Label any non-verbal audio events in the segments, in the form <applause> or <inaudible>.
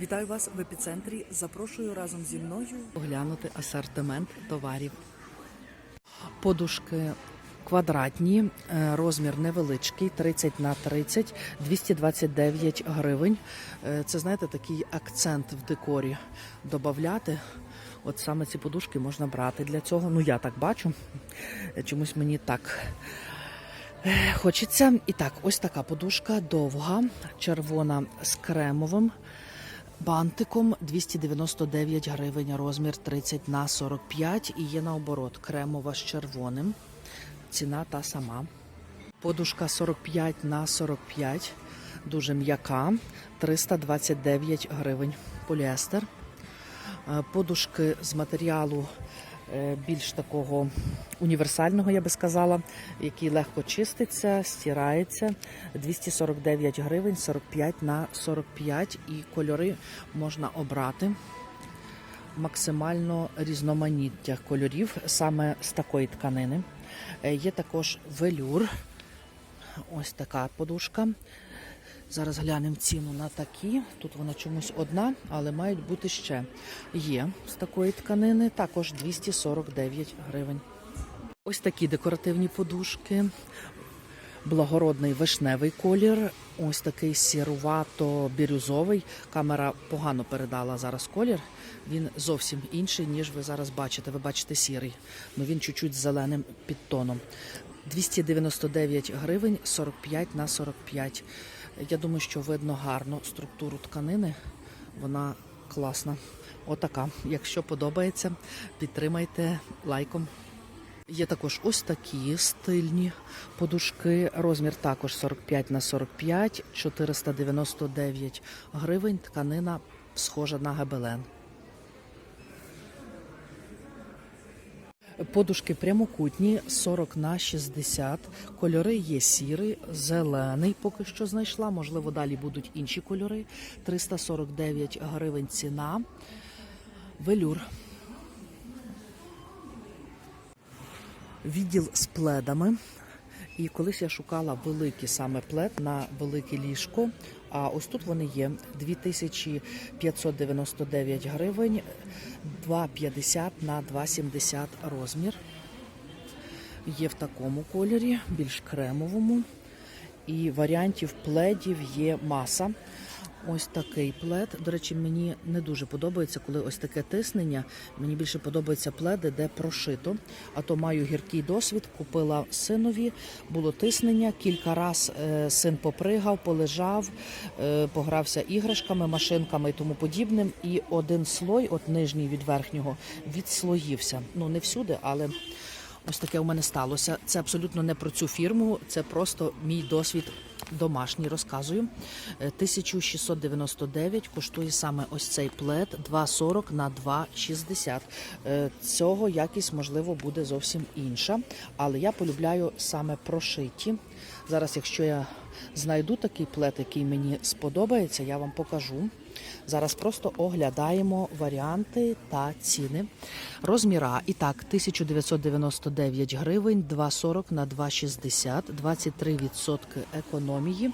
Вітаю вас в епіцентрі. Запрошую разом зі мною оглянути асортимент товарів. Подушки квадратні, е, розмір невеличкий, 30 на 30, 229 гривень. Е, Це знаєте такий акцент в декорі додати. От саме ці подушки можна брати для цього. Ну я так бачу. Чомусь мені так е, хочеться. І так, ось така подушка довга, червона з кремовим. Бантиком 299 гривень, розмір 30 на 45 і є наоборот кремова з червоним. Ціна та сама. Подушка 45 на 45, дуже м'яка, 329 гривень. Поліестер. Е, Подушки з матеріалу більш такого універсального, я би сказала, який легко чиститься, стирається. 249 гривень, 45 на 45 і кольори можна обрати. Максимально різноманіття кольорів саме з такої тканини. Е, Є також велюр. Ось така подушка. Зараз глянемо ціну на такі. Тут вона чомусь одна, але мають бути ще. Є з такої тканини, також 249 гривень. Ось такі декоративні подушки. Благородний вишневий колір, ось такий сірувато-бірюзовий. Камера погано передала зараз колір. Він зовсім інший, ніж ви зараз бачите. Ви бачите сірий, але він чуть-чуть з зеленим підтоном. 299 гривень 45 на 45. Я думаю, що видно гарно структуру тканини. Вона класна. Отака. Якщо подобається, підтримайте лайком. Є також ось такі стильні подушки. Розмір також 45 на 45, 499 гривень. Тканина схожа на гебелен. Подушки прямокутні 40 на 60. Кольори є сірий, зелений. Поки що знайшла. Можливо, далі будуть інші кольори. 349 гривень ціна. Велюр. Відділ з пледами. І колись я шукала великий саме плед на велике ліжко. А ось тут вони є 2599 гривень, 2,50 на 2,70 розмір. Є в такому кольорі, більш кремовому. І варіантів пледів є маса. Ось такий плед. До речі, мені не дуже подобається, коли ось таке тиснення. Мені більше подобаються пледи, де прошито. А то маю гіркий досвід. Купила синові, було тиснення. Кілька раз е, син попригав, полежав, е, погрався іграшками, машинками і тому подібним. І один слой, от нижній від верхнього, відслоївся. Ну не всюди, але. Ось таке у мене сталося. Це абсолютно не про цю фірму, це просто мій досвід домашній. Розказую. Е, 1699 коштує саме ось цей плед 2,40 на 2,60. Е, Цього якість, можливо, буде зовсім інша. Але я полюбляю саме прошиті. Зараз, якщо я знайду такий плед, який мені сподобається, я вам покажу. Зараз просто оглядаємо варіанти та ціни. Розміра. І так, 1999 гривень, 2,40 на 2,60, 23% економії.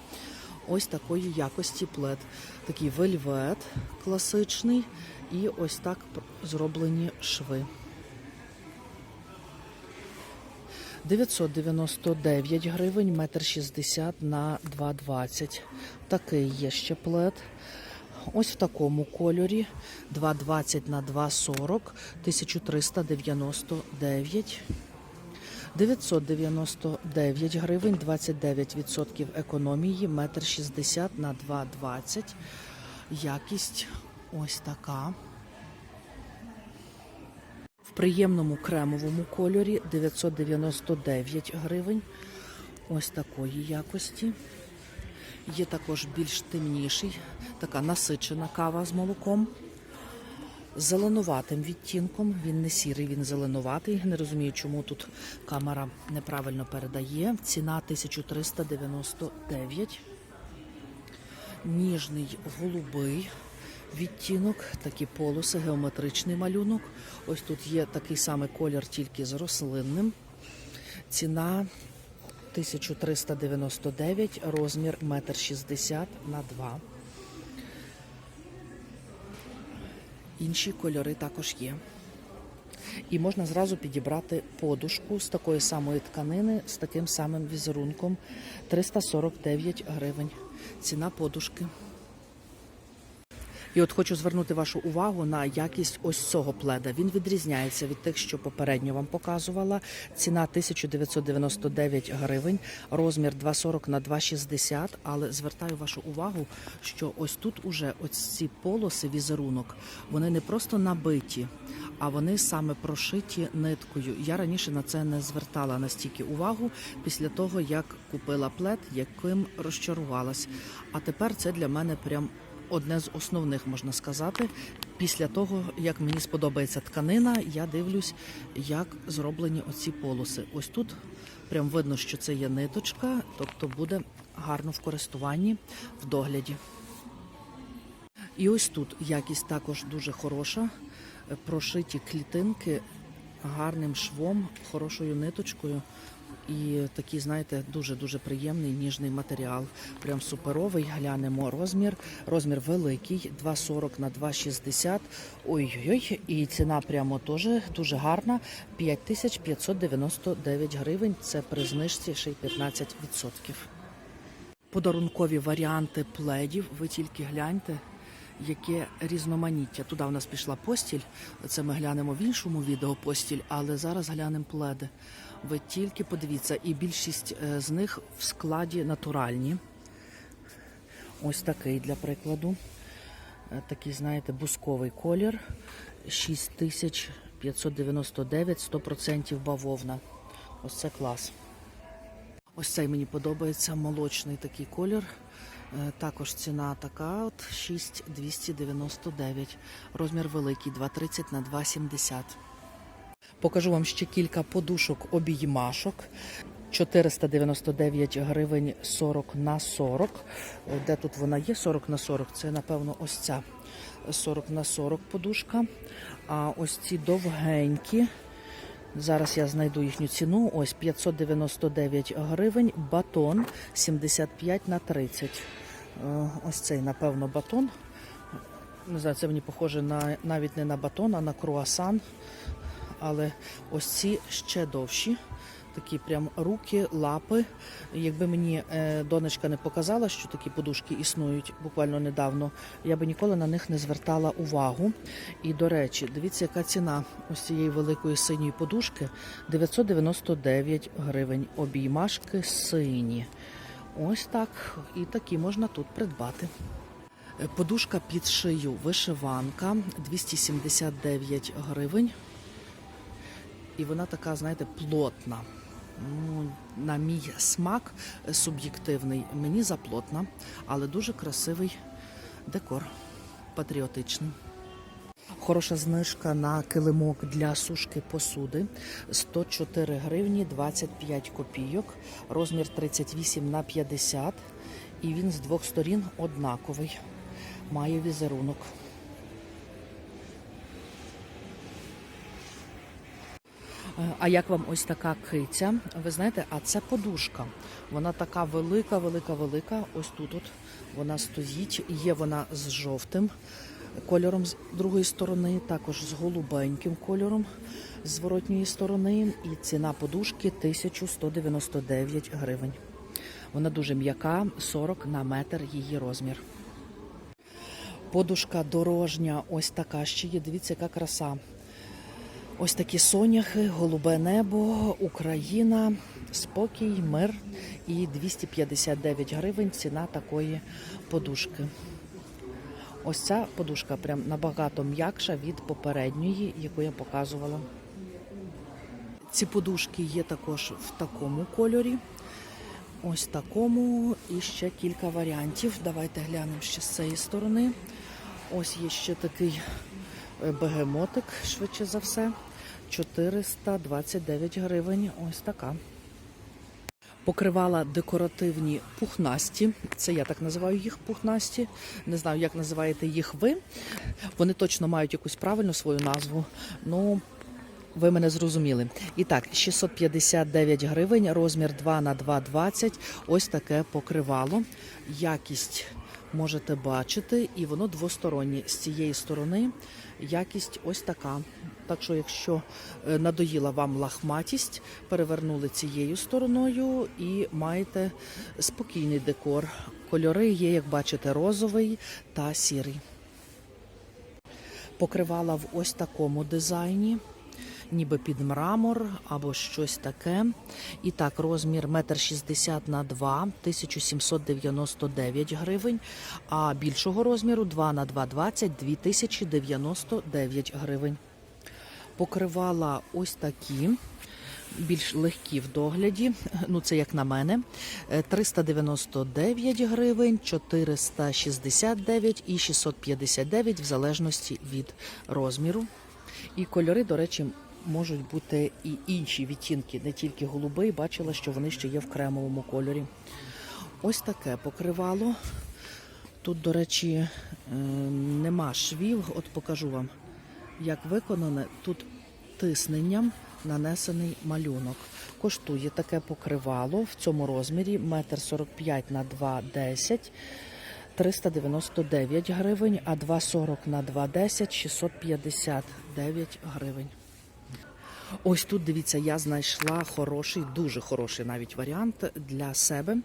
Ось такої якості плед. Такий вельвет класичний і ось так зроблені шви. 999 гривень, метр 60 на 2,20. Такий є ще плед. Ось в такому кольорі 2,20 на 2,40, 1399. 999 гривень, 29% економії, метр 60 на 2,20. Якість ось така. В приємному кремовому кольорі 999 гривень. Ось такої якості. Є також більш темніший, така насичена кава з молоком. Зеленуватим відтінком. Він не сірий, він зеленуватий. Не розумію, чому тут камера неправильно передає. Ціна 1399. Ніжний голубий відтінок, такі полоси, геометричний малюнок. Ось тут є такий самий колір, тільки з рослинним. Ціна 1399, розмір 1,60 на 2. Інші кольори також є. І можна зразу підібрати подушку з такої самої тканини, з таким самим візерунком. 349 гривень. Ціна подушки. І от хочу звернути вашу увагу на якість ось цього пледа. Він відрізняється від тих, що попередньо вам показувала. Ціна 1999 гривень, розмір 2,40 на 2,60. Але звертаю вашу увагу, що ось тут уже ось ці полоси, візерунок, вони не просто набиті, а вони саме прошиті ниткою. Я раніше на це не звертала настільки увагу після того, як купила плед, яким розчарувалась. А тепер це для мене прям одне з основних, можна сказати. Після того, як мені сподобається тканина, я дивлюсь, як зроблені оці полоси. Ось тут прям видно, що це є ниточка, тобто буде гарно в користуванні, в догляді. І ось тут якість також дуже хороша. Прошиті клітинки гарним швом, хорошою ниточкою. І такий, знаєте, дуже-дуже приємний ніжний матеріал. Прям суперовий. Глянемо розмір. Розмір великий, 2,40 на 2,60. Ой-ой-ой. І ціна прямо теж дуже гарна. 5599 гривень. Це при знижці ще й 15%. Подарункові варіанти пледів. Ви тільки гляньте, яке різноманіття. Туди в нас пішла постіль. Це ми глянемо в іншому відео постіль, але зараз глянемо пледи. Ви тільки подивіться, і більшість е, з них в складі натуральні. Ось такий для прикладу. Е, Такий, знаєте, бусковий колір. 6599, 100% бавовна. Ось це клас. Ось цей мені подобається молочний такий колір. Е, Також ціна така от 6299. Розмір великий 230 на 270. Покажу вам ще кілька подушок обіймашок. 499 гривень 40 на 40. Е, Де тут вона є? 40 на 40. Це, напевно, ось ця 40 на 40 подушка. А ось ці довгенькі. Зараз я знайду їхню ціну. Ось 599 гривень. Батон 75 на 30. Е, Ось цей, напевно, батон. Не знаю, це мені похоже на навіть не на батон, а на круасан. Але ось ці ще довші. Такі прям руки, лапи. Якби мені е, донечка не показала, що такі подушки існують буквально недавно, я би ніколи на них не звертала увагу. І до речі, дивіться, яка ціна ось цієї великої синьої подушки 999 гривень. Обіймашки сині. Ось так. І такі можна тут придбати. Подушка під шию вишиванка 279 гривень. І вона така, знаєте, плотна. Ну, на мій смак е, суб'єктивний, мені заплотна, але дуже красивий декор, патріотичний. Хороша знижка на килимок для сушки посуди 104 гривні 25 копійок, розмір 38 на 50 і він з двох сторін однаковий. Має візерунок. А як вам ось така киця? Ви знаєте, а це подушка. Вона така велика, велика, велика. Ось тут от вона стоїть. Є вона з жовтим кольором з другої сторони, також з голубеньким кольором з зворотньої сторони. І ціна подушки 1199 гривень. Вона дуже м'яка, 40 на метр її розмір. Подушка дорожня, ось така ще є. Дивіться, яка краса. Ось такі соняхи, голубе небо, Україна, спокій, мир і 259 гривень ціна такої подушки. Ось ця подушка прям набагато м'якша від попередньої, яку я показувала. Ці подушки є також в такому кольорі. Ось такому і ще кілька варіантів. Давайте глянемо ще з цієї сторони. Ось є ще такий бегемотик, швидше за все. 429 гривень. Ось така. Покривала декоративні пухнасті. Це я так називаю їх пухнасті. Не знаю, як називаєте їх ви. Вони точно мають якусь правильну свою назву. Ну, ви мене зрозуміли. І так, 659 гривень, розмір 2 на 2,20. Ось таке покривало. Якість можете бачити, і воно двостороннє. З цієї сторони якість ось така. Так що, якщо е, надоїла вам лахматість, перевернули цією стороною і маєте спокійний декор. Кольори є, як бачите, розовий та сірий. Покривала в ось такому дизайні, ніби під мрамор або щось таке. І так, розмір 1,60 м на 2, 1799 гривень, а більшого розміру 2 на 2,20 2099 гривень. Покривала ось такі. Більш легкі в догляді, <laughs> ну це як на мене, Е, 399 гривень, 469 і 659 в залежності від розміру. І кольори, до речі, можуть бути і інші відтінки, не тільки голубий. Бачила, що вони ще є в кремовому кольорі. Ось таке покривало. Тут, до речі, е, нема швів. От покажу вам, як виконане. Тут тисненням нанесений малюнок. Коштує таке покривало в цьому розмірі 1,45 на 2,10 399 гривень, а 2,40 на 2,10 659 гривень. Ось тут дивіться, я знайшла хороший, дуже хороший навіть варіант для себе,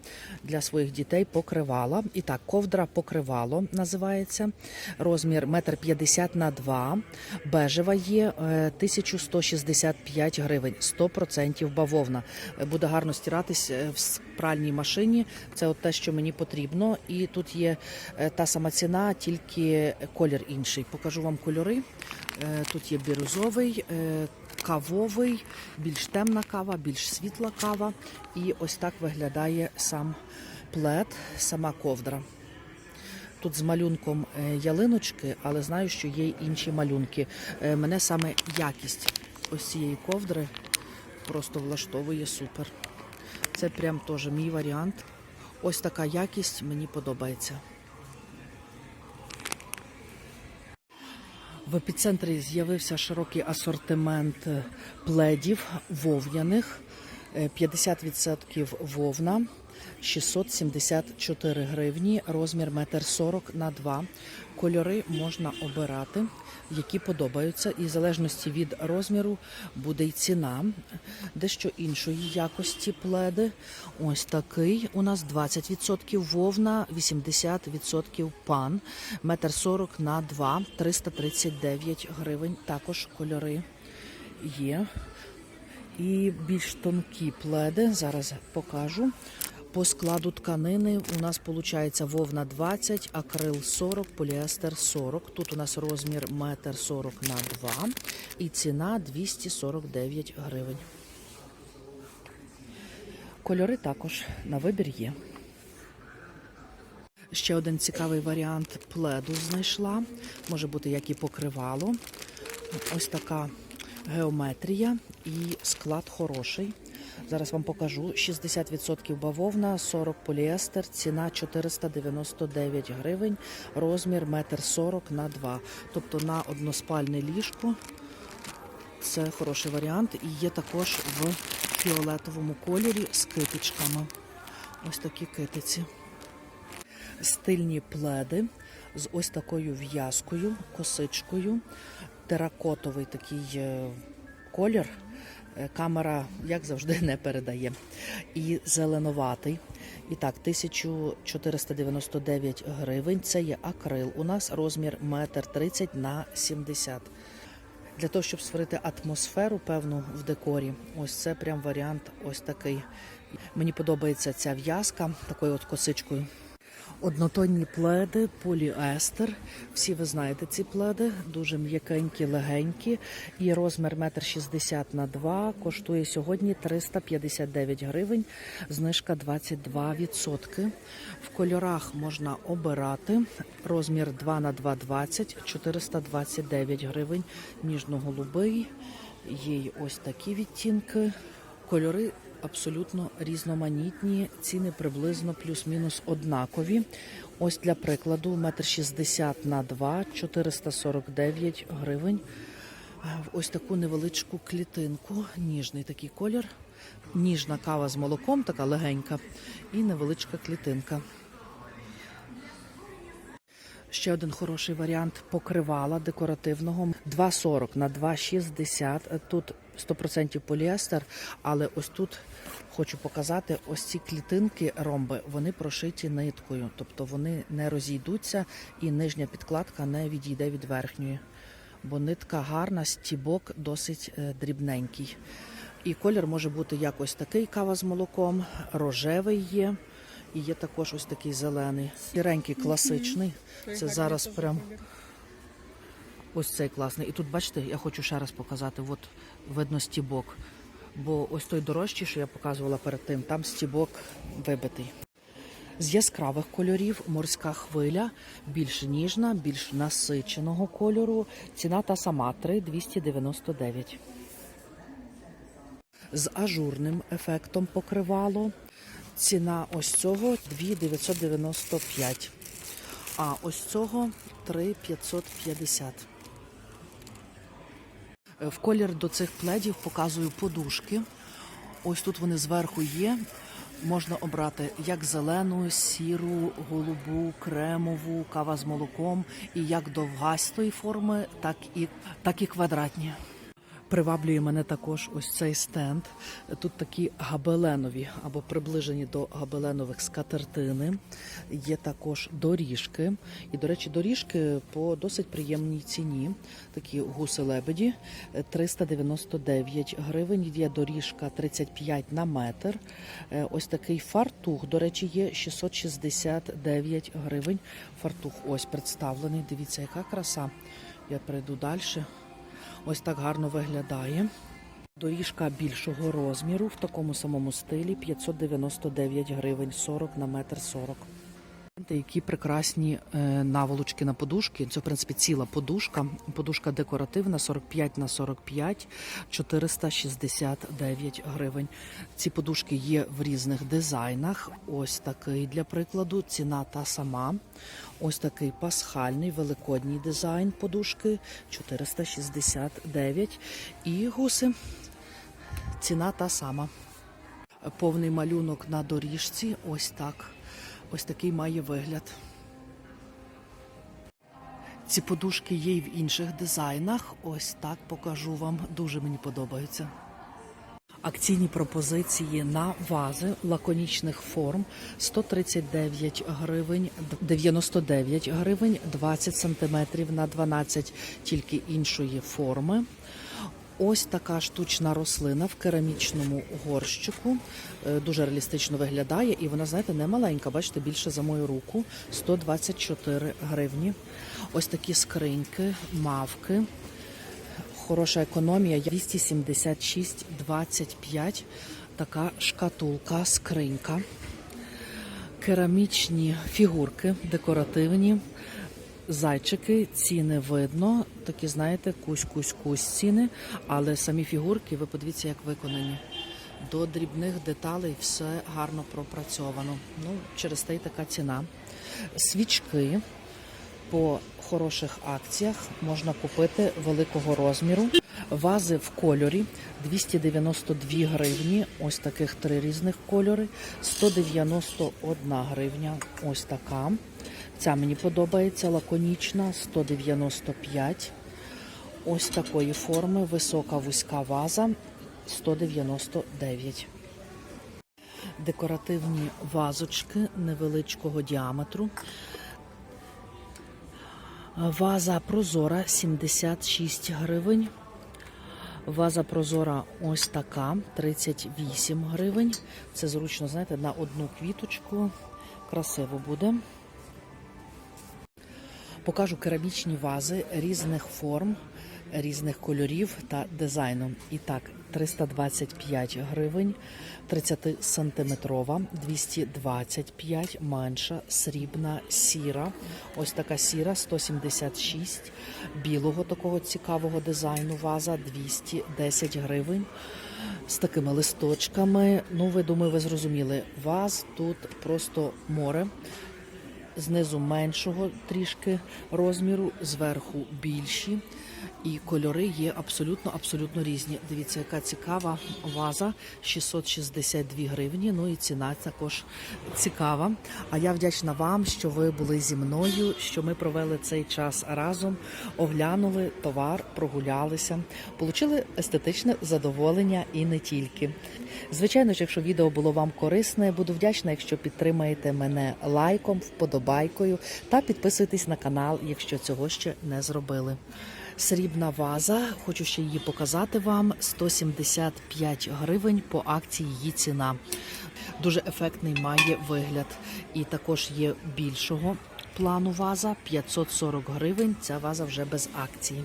для своїх дітей покривала. І так, ковдра покривало називається. Розмір 1,50 на 2. Бежева є е, 1165 гривень, 100% бавовна. Е, Буде гарно стиратись е, в пральній машині. Це от те, що мені потрібно. І тут є е, та сама ціна, тільки колір інший. Покажу вам кольори. Е, Тут є бірюзовий, е, кавовий, більш темна кава, більш світла кава. І ось так виглядає сам плед, сама ковдра. Тут з малюнком е, ялиночки, але знаю, що є інші малюнки. Е, Мене саме якість ось цієї ковдри просто влаштовує супер. Це прям теж мій варіант. Ось така якість мені подобається. В епіцентрі з'явився широкий асортимент е, пледів вовняних, Е, 50% вовна, 674 гривні, розмір 1,40 м на 2. Кольори можна обирати, які подобаються, і в залежності від розміру буде й ціна. Дещо іншої якості пледи. Ось такий у нас 20% вовна, 80% пан, 1,40 м на 2, 339 гривень. Також кольори є. І більш тонкі пледи, зараз покажу. По складу тканини у нас виходить вовна 20, акрил 40, поліестер 40. Тут у нас розмір 1,40 м на 2 і ціна 249 гривень. Кольори також на вибір є. Ще один цікавий варіант пледу знайшла. Може бути як і покривало. Ось така геометрія і склад хороший. Зараз вам покажу. 60% бавовна, 40 поліестер, ціна 499 гривень, розмір 1,40 м на 2. Тобто на односпальне ліжко. Це хороший варіант. І є також в фіолетовому кольорі з китичками. Ось такі китиці. Стильні пледи з ось такою в'язкою, косичкою, теракотовий такий е, колір. Е, Камера, як завжди, не передає. І зеленуватий. І так, 1499 гривень. Це є акрил. У нас розмір 1,30 на 70. Для того, щоб створити атмосферу певну в декорі, ось це прям варіант ось такий. Мені подобається ця в'язка такою от косичкою. Однотонні пледи, поліестер. Всі ви знаєте ці пледи, дуже м'якенькі, легенькі. І розмір 1,60 на 2 коштує сьогодні 359 гривень, знижка 22%. В кольорах можна обирати. Розмір 2 на 2,20, 429 гривень, ніжно-голубий. Є ось такі відтінки. Кольори абсолютно різноманітні, ціни приблизно плюс-мінус однакові. Ось для прикладу, 1,60 м на 2, 449 гривень. Ось таку невеличку клітинку, ніжний такий колір. Ніжна кава з молоком, така легенька, і невеличка клітинка. Ще один хороший варіант покривала декоративного 2,40 на 2,60. Тут 100% поліестер, але ось тут хочу показати ось ці клітинки ромби, вони прошиті ниткою, тобто вони не розійдуться і нижня підкладка не відійде від верхньої. Бо нитка гарна, стібок досить е, дрібненький. І колір може бути якось такий кава з молоком, рожевий є. І є також ось такий зелений, сіренький, класичний. Це зараз прям ось цей класний. І тут, бачите, я хочу ще раз показати. От видно стібок. Бо ось той дорожчий, що я показувала перед тим, там стібок вибитий. З яскравих кольорів морська хвиля більш ніжна, більш насиченого кольору. Ціна та сама 3,299. З ажурним ефектом покривало. Ціна ось цього 2,995. А ось цього 3,550. В колір до цих пледів показую подушки. Ось тут вони зверху є. Можна обрати як зелену, сіру, голубу, кремову, кава з молоком, і як довгастої форми, так і, так і квадратні. Приваблює мене також ось цей стенд. Тут такі габеленові або приближені до габеленових скатертини. Є також доріжки. І, до речі, доріжки по досить приємній ціні. Такі гуси-лебеді 399 гривень. Є доріжка 35 на метр. Е, Ось такий фартух, до речі, є 669 гривень. Фартух ось представлений. Дивіться, яка краса. Я перейду далі. Ось так гарно виглядає. Доріжка більшого розміру в такому самому стилі 599 гривень 40 на метр 40. Які прекрасні е, наволочки на подушки. Це, в принципі, ціла подушка. Подушка декоративна 45 на 45, 469 гривень. Ці подушки є в різних дизайнах. Ось такий для прикладу. Ціна та сама. Ось такий пасхальний великодній дизайн подушки 469. І гуси. Ціна та сама. Повний малюнок на доріжці. Ось так. Ось такий має вигляд. Ці подушки є і в інших дизайнах. Ось так покажу вам. Дуже мені подобаються. Акційні пропозиції на вази лаконічних форм 139 гривень, 99 гривень, 20 сантиметрів на 12 тільки іншої форми. Ось така штучна рослина в керамічному горщику. Е, Дуже реалістично виглядає, і вона, знаєте, не маленька, бачите, більше за мою руку 124 гривні. Ось такі скриньки, мавки. Хороша економія 276,25. Така шкатулка, скринька. Керамічні фігурки декоративні. Зайчики, ціни видно, такі, знаєте, кусь-кусь-кусь ціни, але самі фігурки, ви подивіться, як виконані. До дрібних деталей все гарно пропрацьовано. Ну, через те й така ціна. Свічки по хороших акціях можна купити великого розміру. Вази в кольорі 292 гривні. Ось таких три різних кольори. 191 гривня. Ось така. Ця мені подобається лаконічна, 195. Ось такої форми, висока вузька ваза 199. Декоративні вазочки невеличкого діаметру. Ваза прозора 76 гривень. Ваза прозора ось така 38 гривень. Це зручно, знаєте, на одну квіточку. Красиво буде. Покажу керамічні вази різних форм, різних кольорів та дизайну. І так, 325 гривень, 30 сантиметрова, 225 менша, срібна, сіра. Ось така сіра, 176, білого такого цікавого дизайну ваза 210 гривень. З такими листочками. Ну, ви думаю, ви зрозуміли, ваз тут просто море. Знизу меншого трішки розміру, зверху більші. І кольори є абсолютно абсолютно різні. Дивіться, яка цікава ваза 662 гривні. Ну і ціна також цікава. А я вдячна вам, що ви були зі мною, що ми провели цей час разом, оглянули товар, прогулялися, отримали естетичне задоволення і не тільки. Звичайно ж, якщо відео було вам корисне, буду вдячна, якщо підтримаєте мене лайком, вподобайкою та підписуйтесь на канал, якщо цього ще не зробили. Срібна ваза, хочу ще її показати вам. 175 гривень по акції її ціна. Дуже ефектний має вигляд. І також є більшого плану ваза 540 гривень. Ця ваза вже без акції.